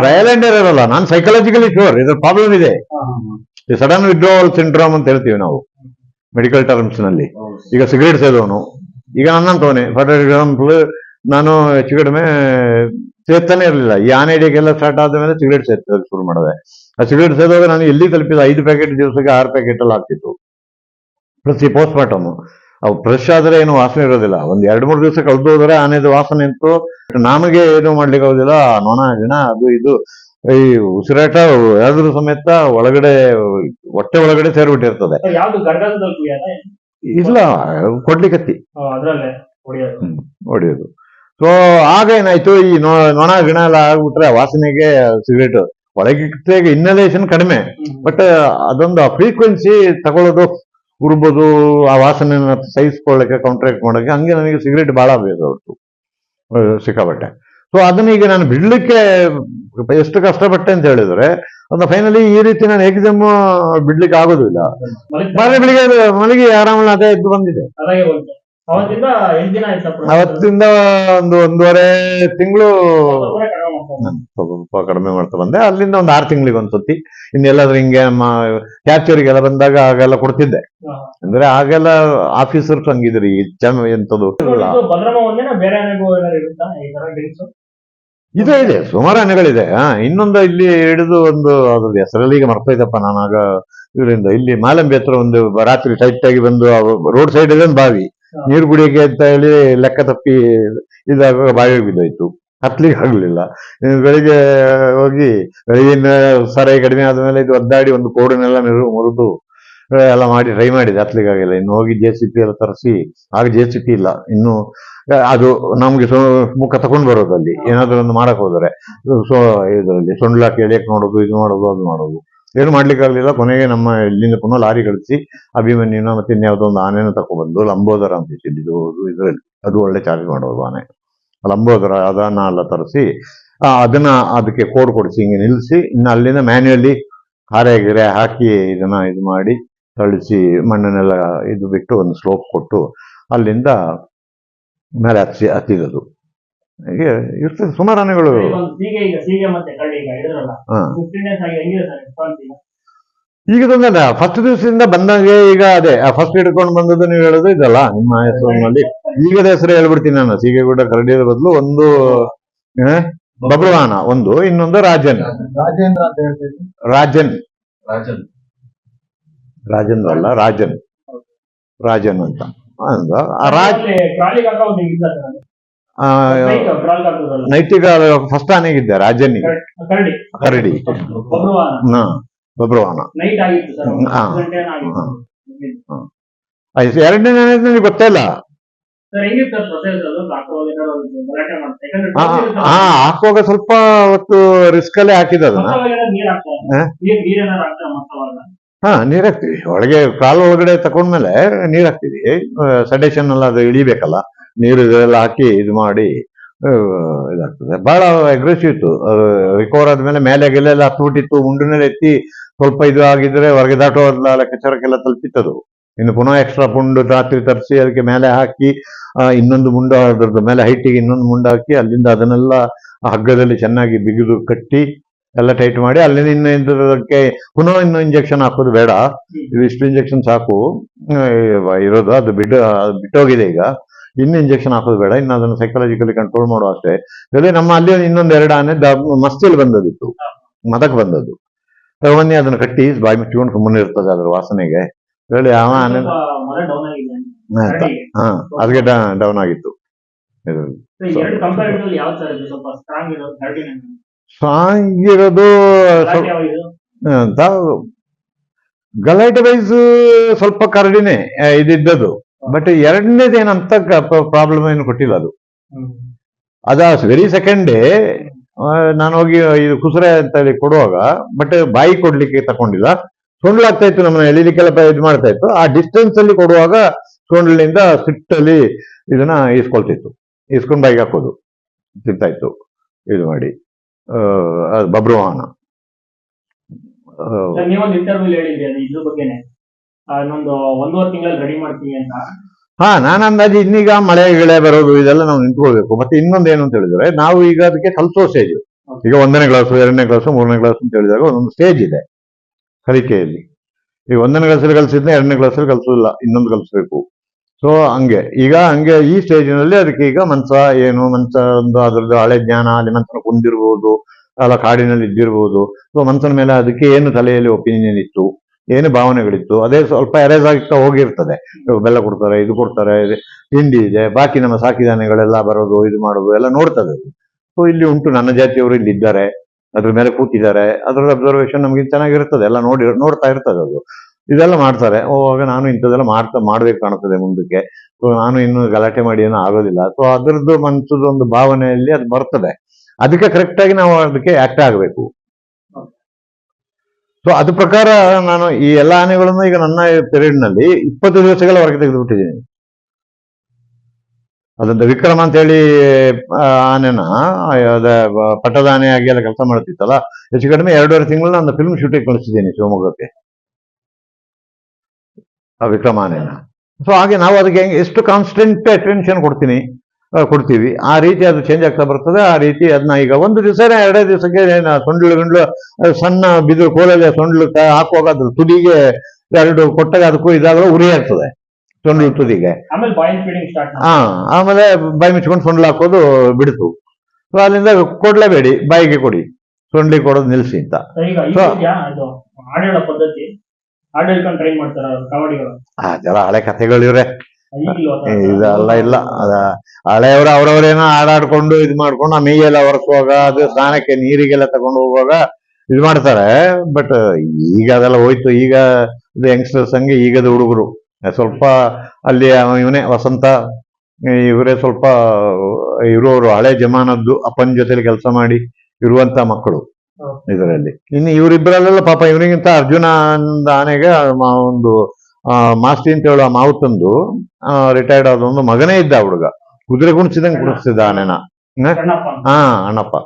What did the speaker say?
Trial and ಇರಲ್ಲ ನಾನು psychologically sure ಇದ್ರ ಪ್ರಾಬ್ಲಮ್ ಇದೆ. ಈ ಸಡನ್ ವಿಡ್ರೋವಲ್ ಸಿಂಡ್ರೋಮ್ ಅಂತ ಹೇಳ್ತೀವಿ ನಾವು ಮೆಡಿಕಲ್ ಟರ್ಮ್ಸ್ನಲ್ಲಿ. ಈಗ ಸಿಗರೇಟ್ ಸೇದವನು ಈಗ ನನ್ನಂತವನೇ ಫಾರ್ ಎಕ್ಸಾಂಪಲ್ ನಾನು ಹೆಚ್ಚು ಕಡಿಮೆ ಸೇರ್ತಾನೆ ಇರಲಿಲ್ಲ. ಈ ಆನೆ ಐಡಿಯಾಗೆಲ್ಲ ಸ್ಟಾರ್ಟ್ ಆದ್ಮೇಲೆ ಸಿಗರೇಟ್ ಸೇರ್ತದೆ ಶುರು ಮಾಡಿದೆ. ಆ ಸಿಗರೇಟ್ ಸೇದುವಾಗ ನಾನು ಎಲ್ಲಿ ತಲುಪಿದ? ಐದು ಪ್ಯಾಕೆಟ್ ದಿವಸಕ್ಕೆ ಆರು ಪ್ಯಾಕೆಟ್ ಎಲ್ಲ ಆಗ್ತಿತ್ತು ಪ್ಲಸ್ ಈ ಪೋಸ್ಟ್ ಮಾರ್ಟಮ್ ಅವು ಫ್ರೆಶ್ ಆದ್ರೆ ಏನು ವಾಸನೆ ಇರೋದಿಲ್ಲ. ಒಂದ್ ಎರಡು ಮೂರು ದಿವಸ ಕಳೆದು ಹೋದ್ರೆ ಆನೆದು ವಾಸನೆ ಇತ್ತು ನಮಗೆ ಏನು ಮಾಡ್ಲಿಕ್ಕೆ ಆಗೋದಿಲ್ಲ. ನೊಣ ಗಿಣ ಅದು ಇದು. ಈ ಉಸಿರಾಟ ಯಾವ್ದ್ರ ಸಮೇತ ಒಳಗಡೆ ಹೊಟ್ಟೆ ಒಳಗಡೆ ಸೇರ್ಬಿಟ್ಟಿರ್ತದೆ. ಇಲ್ಲ ಅದ್ರಲ್ಲೇ ಹೊಡಿಯೋದು. ಸೊ ಆಗ ಏನಾಯ್ತು ಈ ನೊಣ ಗಿಣ ಎಲ್ಲ ಆಗ್ಬಿಟ್ರೆ ವಾಸನೆಗೆ ಸಿಗರೇಟ್. ಒಳಗೆ ಇನ್ನಲೇಷನ್ ಕಡಿಮೆ. ಬಟ್ ಅದೊಂದು ಫ್ರೀಕ್ವೆನ್ಸಿ ತಗೊಳ್ಳೋದು ಉರ್ಬೋದು ಆ ವಾಸನೆನ ಸಹಿಸ್ಕೊಳ್ಳಕ್ಕೆ ಕಾಂಟ್ರಾಕ್ಟ್ ಮಾಡೋಕೆ ಹಂಗೆ ನನಗೆ ಸಿಗರೇಟ್ ಭಾಳ ಬೇಕಾಗ್ತು ಸಿಕ್ಕಾಪಟ್ಟೆ. ಸೊ ಅದನ್ನ ಈಗ ನಾನು ಬಿಡ್ಲಿಕ್ಕೆ ಎಷ್ಟು ಕಷ್ಟಪಟ್ಟೆ ಅಂತ ಹೇಳಿದ್ರೆ ಅದನ್ನ ಫೈನಲಿ ಈ ರೀತಿ ನಾನು ಎಕ್ಸಾಮ್ ಬಿಡ್ಲಿಕ್ಕೆ ಆಗೋದಿಲ್ಲ. ಮನೆ ಬೆಳಿಗ್ಗೆ ಮಲಗಿ ಆರಾಮಲ್ಲಿ ಅದೇ ಎದ್ದು ಬಂದಿದೆ. ಅವತ್ತಿಂದ ಒಂದು ಒಂದೂವರೆ ತಿಂಗಳು ಸ್ವಲ್ಪ ಕಡಿಮೆ. ಮಾಡ್ತಾ ಬಂದೆ. ಅಲ್ಲಿಂದ ಒಂದು ಆರು ತಿಂಗಳಿಗೆ ಒಂದ್ಸತಿ. ಇನ್ನೆಲ್ಲಾದ್ರೂ ಹಿಂಗೆ ನಮ್ಮ ಕ್ಯಾಪ್ಚರಿಗೆಲ್ಲ ಬಂದಾಗ ಆಗೆಲ್ಲ ಕೊಡ್ತಿದ್ದೆ. ಅಂದ್ರೆ ಆಗೆಲ್ಲ ಆಫೀಸರ್ಸ್ ಹಂಗಿದ್ರಿ ಈ ಎಂತದ್ದು ಎಂತದು ಇದು ಇದೆ ಸುಮಾರು ಆನೆಗಳಿದೆ ಹಾ ಇನ್ನೊಂದು ಇಲ್ಲಿ ಹಿಡಿದು ಒಂದು ಅದ್ರದ್ದು ಹೆಸರಲ್ಲಿ ಈಗ ಮರ್ತೈತಪ್ಪ ನಾನು ಆಗ ಇಲ್ಲಿ ಮಾಲಂಬಿ ಹತ್ರ ಒಂದು ರಾತ್ರಿ ಟೈಟ್ ಆಗಿ ಬಂದು ರೋಡ್ ಸೈಡ್ ಇದೆ ಒಂದು ಬಾವಿ. ನೀರು ಕುಡಿಯಕ್ಕೆ ಅಂತ ಹೇಳಿ ಲೆಕ್ಕ ತಪ್ಪಿ ಇದಾಗ ಬಾವಿಗೆ ಬಿದ್ದೋಯ್ತು. ಹತ್ಲಿಕ್ಕೆ ಆಗ್ಲಿಲ್ಲ. ಬೆಳಿಗ್ಗೆ ಹೋಗಿ ಬೆಳಗಿನ ಸರಾಯಿ ಕಡಿಮೆ ಆದ್ಮೇಲೆ ಇದು ಒದ್ದಾಡಿ ಒಂದು ಕೋಡನ್ನೆಲ್ಲ ನೀರು ಮುರಿದು ಎಲ್ಲ ಮಾಡಿ ಟ್ರೈ ಮಾಡಿದೆ. ಹತ್ಲಿಕ್ಕೆ ಆಗಿಲ್ಲ. ಇನ್ನು ಹೋಗಿ ಜೆ ಸಿ ಪಿ ಎಲ್ಲ ತರಿಸಿ, ಆಗ ಜೆ ಸಿ ಪಿ ಇಲ್ಲ. ಇನ್ನು ಅದು ನಮ್ಗೆ ಮುಖ ತಗೊಂಡ್ ಬರೋದಲ್ಲಿ ಅಲ್ಲಿ. ಏನಾದ್ರು ಒಂದು ಮಾಡಕ್ ಹೋದ್ರೆ. ಸೊ, ಇದರಲ್ಲಿ ಸೊಂಡ್ಲಾಕಿ ಎಳಿಯಕ್ ನೋಡೋದು, ಇದು ಮಾಡೋದು, ಅದು ಮಾಡೋದು. ಏನು ಮಾಡ್ಲಿಕ್ಕೆ ಆಗಲಿಲ್ಲ ಕೊನೆಗೆ ನಮ್ಮ ಇಲ್ಲಿಂದ ಪುನಃ ಲಾರಿ ಕಳಿಸಿ ಅಭಿಮನ್ಯುನ ಮತ್ತೆ ಇನ್ಯಾವುದೋ ಒಂದು ಆನೆನ ತಗೊಬಂದು ಲಂಬೋದರ ಅಂತ ಇಟ್ಟಿದ್ದು ಇದರಲ್ಲಿ. ಅದು ಒಳ್ಳೆ ಚಾರ್ಜ್ ಮಾಡೋದು ಆನೆ. ಲಂಬೋದರ ಅದನ್ನ ಎಲ್ಲ ತರಿಸಿ ಅದನ್ನ ಅದಕ್ಕೆ ಕೋಡ್ ಕೊಡಿಸಿ, ಹಿಂಗೆ ನಿಲ್ಲಿಸಿ ಇನ್ನು ಅಲ್ಲಿಂದ ಮ್ಯಾನ್ಯಲಿ ಹಾರೆ ಗಿರೆ ಹಾಕಿ ಇದನ್ನ ಇದು ಮಾಡಿ ತಳಿಸಿ ಮಣ್ಣನ್ನೆಲ್ಲ ಇದು ಬಿಟ್ಟು ಒಂದು ಸ್ಲೋಪ್ ಕೊಟ್ಟು ಅಲ್ಲಿಂದ ಮೇಲೆ ಹತ್ತಿ ಹತ್ತಿರೋದು ಹೀಗೆ ಇರ್ತದೆ. ಸುಮಾರು ಆನೆಗಳು ಒಂದು ಸೀಗೆ ಈಗ ಈಗ ಫಸ್ಟ್ ದಿವಸದಿಂದ ಬಂದಂಗೆ ಈಗ ಅದೇ ಫಸ್ಟ್ ಹಿಡ್ಕೊಂಡು ಬಂದದ್ದು ನೀವು ಹೇಳೋದು ಇದಲ್ಲ ನಿಮ್ಮ ಹೆಸರಿನಲ್ಲಿ. ಈಗದ ಹೆಸರು ಹೇಳ್ಬಿಡ್ತೀನಿ ನಾನು. ಸೀಗೆಗೂಡ ಕರಡಿಯ ಬದಲು ಒಂದು ಬಬ್ರವಾನ ಒಂದು ಇನ್ನೊಂದು ರಾಜನ್. ರಾಜೇಂದ್ರ ಅಂತ ಹೇಳ್ತೀವಿ ರಾಜನ್. ರಾಜನ್. ರಾಜೇಂದ್ರ ಅಲ್ಲ ರಾಜನ್. ರಾಜನ್ ಅಂತ. ಆ ರಾಜ್ ನೈತಿಕ ಫಸ್ಟ್ ಆನೆಗಿದ್ದೆ ರಾಜನಿಗೆ ಕರಡಿ ಬಬ್ರವಾನ ಹಾ ಹಾ. ಆಯ್ತು, ಎರಡನೇ ನನಗೆ ಗೊತ್ತೇ ಇಲ್ಲ? ಅದು ಹಾಕುವಾಗ ಸ್ವಲ್ಪ ಅವತ್ತು ರಿಸ್ಕ್ ಅಲ್ಲೇ ಹಾಕಿದ ಹಾ? ಹಾ ನೀರ್ ಹಾಕ್ತಿವಿ. ಒಳಗೆ ಕಾಲು ಒಳಗಡೆ ತಕೊಂಡ್ಮೇಲೆ ನೀರ್ ಹಾಕ್ತಿವಿ. ಸಡೇಶನ್ ಎಲ್ಲ ಅದು ಇಳಿಬೇಕಲ್ಲ. ನೀರು ಇದೆಲ್ಲ ಹಾಕಿ ಇದು ಮಾಡಿ ಇದಾಗ್ತದೆ. ಬಹಳ ಅಗ್ರೆಸಿವ್ ಇತ್ತು. ರಿಕವರ್ ಆದ್ಮೇಲೆ ಮೇಲೆ ಗೆಲ್ಲೆಲ್ಲ ಹತ್ಬಿಟ್ಟಿತ್ತು ಮುಂಡಿನಲ್ಲಿ ಎತ್ತಿ ಸ್ವಲ್ಪ ಇದು ಆಗಿದ್ರೆ ಹೊರಗೆ ದಾಟೋ ಲೆಕ್ಕಾಚಾರಕ್ಕೆಲ್ಲ ತಲುಪಿತ್ತದು. ಇನ್ನು ಪುನಃ ಎಕ್ಸ್ಟ್ರಾ ಪುಂಡು ರಾತ್ರಿ ತರಿಸಿ ಅದಕ್ಕೆ ಮೇಲೆ ಹಾಕಿ ಇನ್ನೊಂದು ಮುಂಡ ಅದ್ರದ್ದು ಮೇಲೆ ಹೈಟಿಗೆ ಇನ್ನೊಂದು ಮುಂಡ ಹಾಕಿ ಅಲ್ಲಿಂದ ಅದನ್ನೆಲ್ಲ ಹಗ್ಗದಲ್ಲಿ ಚೆನ್ನಾಗಿ ಬಿಗಿದು ಕಟ್ಟಿ ಎಲ್ಲ ಟೈಟ್ ಮಾಡಿ ಅಲ್ಲಿಂದ ಇನ್ನು ಇದಕ್ಕೆ ಪುನಃ ಇನ್ನು ಇಂಜೆಕ್ಷನ್ ಹಾಕೋದು ಬೇಡ. ಇದು ಇಷ್ಟು ಇಂಜೆಕ್ಷನ್ ಸಾಕು. ಇರೋದು ಅದು ಅದು ಬಿಟ್ಟೋಗಿದೆ ಈಗ. ಇನ್ನು ಇಂಜೆಕ್ಷನ್ ಹಾಕೋದು ಬೇಡ ಇನ್ನು ಅದನ್ನು ಸೈಕಾಲಜಿಕಲಿ ಕಂಟ್ರೋಲ್ ಮಾಡುವ ಅಷ್ಟೇ. ಅದೇ ನಮ್ಮ ಅಲ್ಲಿ ಇನ್ನೊಂದು ಎರಡು ಆನೆ ದ- ಮಸ್ತಿಯಲ್ಲಿ ಬಂದದಿತ್ತು. ಮದಕ್ ಬಂದದ್ದು. ತಗೊಂಡಿ ಅದನ್ನ ಕಟ್ಟಿ ಬಾಯಿ ಮುಚ್ಚಿಕೊಂಡು ಸುಮ್ಮನೆ ಇರ್ತದೆ ಅದ್ರ ವಾಸನೆಗೆ. ಹೇಳಿ ಅವ ಆನೆ. ಹಾ ಅದಕ್ಕೆ ಡೌನ್ ಆಗಿತ್ತು. ಸ್ಟ್ರಾಂಗ್ ಇರೋದು ಗಲೈಟ್ ಯಾವ ವೈಸ್ ಸ್ವಲ್ಪ ಕರಡಿನೇ ಇದಿದ್ದದು ಬಟ್ ಎರಡನೇದು ಏನಂತ ಪ್ರಾಬ್ಲಮ್ ಏನು ಕೊಟ್ಟಿಲ್ಲ ಅದು. ಅದ ವೆರಿ ಸೆಕೆಂಡ್ ಡೇ ನಾನು ಹೋಗಿ ಇದು ಕುಸುರೆ ಅಂತ ಹೇಳಿ ಕೊಡುವಾಗ ಬಟ್ ಬಾಯಿ ಕೊಡ್ಲಿಕ್ಕೆ ತಕೊಂಡಿಲ್ಲ. ಸೊಂಡ್ಲಾಗ್ತಾ ಇತ್ತು ನಮ್ಮನ್ನ ಎಳಿಲಿಕ್ಕೆಲ್ಲ ಇದು ಮಾಡ್ತಾ ಇತ್ತು. ಆ ಡಿಸ್ಟೆನ್ಸ್ ಅಲ್ಲಿ ಕೊಡುವಾಗ ಸೊಂಡ್ಲಿನಿಂದ ಸಿಟ್ಟಲ್ಲಿ ಇದನ್ನ ಈಸ್ಕೊಳ್ತಿತ್ತು. ಈಸ್ಕೊಂಡು ಬಾಯಿಗೆ ಹಾಕೋದು. ತಿಂತಾ ಇತ್ತು. ಇದು ಮಾಡಿ. ಬಬ್ರುವಾಹನ ಇನ್ನೊಂದು ಒಂದೂವರೆ ತಿಂಗಳಲ್ಲಿ ರೆಡಿ ಮಾಡ್ತೀನಿ ಅಂತ. ಹಾ ನಾನು ಅಂದಾಜು ಇನ್ನೀಗ ಮಳೆ ಗಿಳೆ ಬರೋದು ಇದೆಲ್ಲ ನಾವು ನಿಂತ್ಕೊಳ್ಬೇಕು. ಮತ್ತೆ ಇನ್ನೊಂದು ಏನು ಅಂತ ಹೇಳಿದ್ರೆ ನಾವು ಈಗ ಅದಕ್ಕೆ ಕಲ್ಸೋ ಸ್ಟೇಜ್ ಈಗ ಒಂದನೇ ಕ್ಲಾಸು ಎರಡನೇ ಕ್ಲಾಸು ಮೂರನೇ ಕ್ಲಾಸ್ ಅಂತ ಹೇಳಿದಾಗ ಒಂದೊಂದು ಸ್ಟೇಜ್ ಇದೆ ಕಲಿಕೆಯಲ್ಲಿ. ಈಗ ಒಂದನೇ ಕ್ಲಾಸಲ್ಲಿ ಕಲಿಸಿದ್ನ ಎರಡನೇ ಕ್ಲಾಸಲ್ಲಿ ಕಲಿಸೋದಿಲ್ಲ ಇನ್ನೊಂದು ಕಲಿಸ್ಬೇಕು. ಸೊ ಹಂಗೆ. ಈಗ ಹಂಗೆ ಈ ಸ್ಟೇಜಿನಲ್ಲಿ ಅದಕ್ಕೆ ಈಗ ಮನ್ಸ ಏನು ಮನ್ಸ ಒಂದು ಅದರದ್ದು ಹಳೆ ಜ್ಞಾನ ಅಲ್ಲಿ ಮನ್ಸನ ಕುಂದಿರ್ಬೋದು ಅಲ್ಲ ಕಾಡಿನಲ್ಲಿ ಇದ್ದಿರ್ಬೋದು. ಸೊ ಮನ್ಸನ ಮೇಲೆ ಅದಕ್ಕೆ ಏನು ತಲೆಯಲ್ಲಿ ಒಪಿನಿಯನ್ ಇತ್ತು? ಏನು ಭಾವನೆಗಳಿತ್ತು? ಅದೇ ಸ್ವಲ್ಪ ಎರೇಸ್ ಆಗ್ತಾ ಹೋಗಿರ್ತದೆ. ಬೆಲ್ಲ ಕೊಡ್ತಾರೆ, ಇದು ಕೊಡ್ತಾರೆ ತಿಂಡಿ ಇದೆ, ಬಾಕಿ ನಮ್ಮ ಸಾಕಿದಾನೆಗಳೆಲ್ಲ ಬರೋದು, ಇದು ಮಾಡೋದು, ಎಲ್ಲ ನೋಡ್ತದೆ ಸೊ ಇಲ್ಲಿ ಉಂಟು, ನನ್ನ ಜಾತಿಯವರು ಇಲ್ಲಿ ಇದ್ದಾರೆ, ಅದ್ರ ಮೇಲೆ ಕೂತಿದ್ದಾರೆ ಅದರ ಅಬ್ಸರ್ವೇಷನ್ ನಮ್ಗೆ ಚೆನ್ನಾಗಿರ್ತದೆ, ಎಲ್ಲ ನೋಡಿ, ನೋಡ್ತಾ ಇರ್ತದೆ ಅದು. ಇದೆಲ್ಲ ಮಾಡ್ತಾರೆ. ಅವಾಗ ನಾನು ಇಂಥದ್ದೆಲ್ಲ ಮಾಡ್ತಾ, ಮಾಡ್ಬೇಕು ಕಾಣ್ತದೆ ಮುಂದಕ್ಕೆ. ಸೊ ನಾನು ಇನ್ನು ಗಲಾಟೆ ಮಾಡಿ ಏನೂ ಆಗೋದಿಲ್ಲ. ಸೊ ಅದರದ್ದು ಮನ್ಸದ ಒಂದು ಭಾವನೆಯಲ್ಲಿ ಅದು ಬರ್ತದೆ. ಅದಕ್ಕೆ ಕರೆಕ್ಟ್ ಆಗಿ ನಾವು ಅದಕ್ಕೆ ಆಕ್ಟ್ ಆಗಬೇಕು. ಸೊ ಅದ್ರ ಪ್ರಕಾರ ನಾನು ಈ ಎಲ್ಲ ಆನೆಗಳನ್ನು ಈಗ ನನ್ನ ಪೀರಿಯಡ್ನಲ್ಲಿ ಇಪ್ಪತ್ತು ದಿವಸಗಳ ಹೊರಗೆ ತೆಗೆದುಬಿಟ್ಟಿದ್ದೀನಿ. ಅದೊಂದು ವಿಕ್ರಮ ಅಂತ ಹೇಳಿ ಆನೆನ, ಅದ ಪಟ್ಟದ ಆನೆ ಆಗಿ ಎಲ್ಲ ಕೆಲಸ ಮಾಡ್ತಿತ್ತಲ್ಲ ಹೆಚ್ಚು ಕಡಿಮೆ ಎರಡೂವರೆ ತಿಂಗಳು ನಾನು ಫಿಲ್ಮ್ ಶೂಟಿಂಗ್ ಕಳಿಸಿದ್ದೀನಿ ಶಿವಮೊಗ್ಗಕ್ಕೆ. ಆ ವಿಕ್ರಮ ಆನೆನ. ಸೊ ಹಾಗೆ ನಾವು ಅದಕ್ಕೆ ಎಷ್ಟು ಕಾನ್ಸ್ಟೆಂಟ್ ಅಟೆನ್ಷನ್ ಕೊಡ್ತೀನಿ? ಕೊಡ್ತೀವಿ. ಆ ರೀತಿ ಅದು ಚೇಂಜ್ ಆಗ್ತಾ ಬರ್ತದೆ. ಆ ರೀತಿ ಅದನ್ನ ಈಗ ಒಂದು ದಿವಸನೇ ಎರಡೇ ದಿವಸಕ್ಕೆ ಏನು ಸೊಂಡ್ಲು ಗಂಡ್ಲು ಸಣ್ಣ ಬಿದಿರು ಕೋಲಲ್ಲಿ ಸೊಂಡ್ಲು ಹಾಕುವಾಗ ಅದ್ರ ತುದಿಗೆ ಎರಡು ಕೊಟ್ಟಾಗ ಅದಕ್ಕೂ ಇದಾಗಲೂ ಉರಿ ಆಗ್ತದೆ. ಸೊಂಡ್ಲು ತುದಿಗೆ. ಹಾ ಆಮೇಲೆ ಬಾಯಿ ಮುಚ್ಕೊಂಡು ಸೊಂಡ್ಲು ಹಾಕೋದು ಬಿಡ್ತು. ಸೊ ಅಲ್ಲಿಂದ ಕೊಡ್ಲೇಬೇಡಿ ಬಾಯಿಗೆ ಕೊಡಿ. ಸೊಂಡ್ಲಿ ಕೊಡೋದು ನಿಲ್ಸಿ ಅಂತ. ಕಾವಡಿಗಳು? ಅದೆಲ್ಲ ಹಳೆ ಕಥೆಗಳಿವ್ರೆ. ಇದೆಲ್ಲ ಇಲ್ಲ. ಅದ ಹಳೆಯವ್ರ ಅವ್ರವ್ರೇನೋ ಆಡಾಡ್ಕೊಂಡು ಇದು ಮಾಡ್ಕೊಂಡು ಆ ಮೇಯೆಲ್ಲ ಒರೆಸುವಾಗ ಅದು ಸ್ನಾನಕ್ಕೆ ನೀರಿಗೆಲ್ಲ ತಗೊಂಡು ಹೋಗುವಾಗ ಇದು ಮಾಡ್ತಾರೆ. ಬಟ್ ಈಗ ಅದೆಲ್ಲ ಹೋಯ್ತು. ಈಗ ಯಂಗ್ಸ್ಟರ್ಸ್ ಹಂಗೆ ಈಗದ ಹುಡುಗರು. ಸ್ವಲ್ಪ ಅಲ್ಲಿ ಇವನೇ ವಸಂತ ಇವರೇ ಸ್ವಲ್ಪ ಇರೋರು ಹಳೆ ಜಮಾನದ್ದು ಅಪ್ಪನ ಜೊತೆಲಿ ಕೆಲಸ ಮಾಡಿ ಇರುವಂತ ಮಕ್ಕಳು ಇದರಲ್ಲಿ. ಇನ್ನು ಇವರಿಬ್ಬರಲ್ಲೆಲ್ಲ ಪಾಪ ಇವನಿಗಿಂತ ಅರ್ಜುನ ಆನೆಗೆ ಒಂದು ಮಾಸ್ತಿ ಅಂತ ಹೇಳೋ ಮಾವುತಂದು ರಿಟೈರ್ಡ್ ಆದ ಒಂದು ಮಗನೇ ಇದ್ದ ಹುಡುಗ. ಕುದುರೆ ಕುಣಿಸಿದಂಗೆ ಕುಣಿಸ್ತಿದ್ದ ಆನೆನ. ಹಾ ಅಣ್ಣಪ್ಪ.